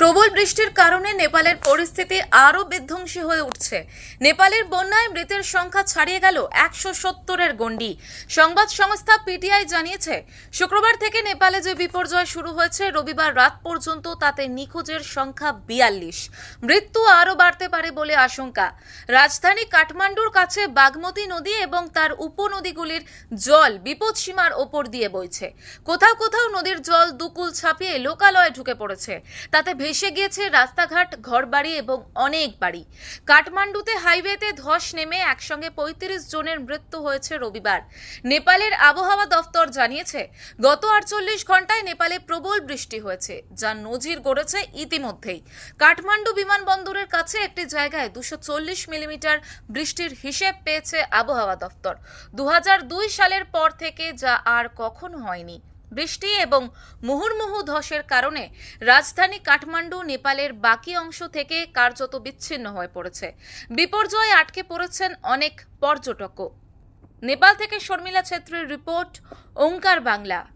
প্রবল বৃষ্টির কারণে নেপালের পরিস্থিতি আরও বিধ্বংসী হয়ে উঠছে। নেপালের বন্যায় মৃতের সংখ্যা ছাড়িয়ে গেল একশো সত্তরের গণ্ডি। সংবাদ সংস্থা পিটিআই জানিয়েছে, শুক্রবার থেকে নেপালে যে বিপর্যয় শুরু হয়েছে, রবিবার রাত পর্যন্ত তাতে নিখোঁজের সংখ্যা বিয়াল্লিশ। মৃত্যু আরও বাড়তে পারে বলে আশঙ্কা। রাজধানী কাঠমান্ডুর কাছে বাগমতী নদী এবং তার উপনদীগুলির জল বিপদসীমার ওপর দিয়ে বইছে। কোথাও কোথাও নদীর জল দুকুল ছাপিয়ে লোকালয়ে ঢুকে পড়েছে। তাতে ভেসে গিয়েছে রাস্তাঘাট, ঘরবাড়ি এবং অনেক বাড়ি। কাঠমান্ডুতে হাইওয়েতে ধস নেমে একসঙ্গে পঁয়ত্রিশ জনের মৃত্যু হয়েছে রবিবার। নেপালের আবহাওয়া দফতর জানিয়েছে, গত আটচল্লিশ ঘন্টায় নেপালে প্রবল বৃষ্টি হয়েছে, যা নজির গড়েছে ইতিমধ্যেই। কাঠমান্ডু বিমানবন্দরের কাছে একটি জায়গায় দুশো চল্লিশ মিলিমিটার বৃষ্টির হিসেব পেয়েছে আবহাওয়া দফতর। দু হাজার দুই সালের পর থেকে যা আর কখনো হয়নি। বৃষ্টি এবং মুহুর্মুহু ধসের কারণে রাজধানী কাঠমান্ডু, নেপালের বাকি অংশ থেকে কার্যত বিচ্ছিন্ন হয়ে পড়েছে। বিপর্যয় আটকে পড়েছেন অনেক পর্যটকও। নেপাল থেকে শর্মিলা ছেত্রীর রিপোর্ট, ওঙ্কার বাংলা।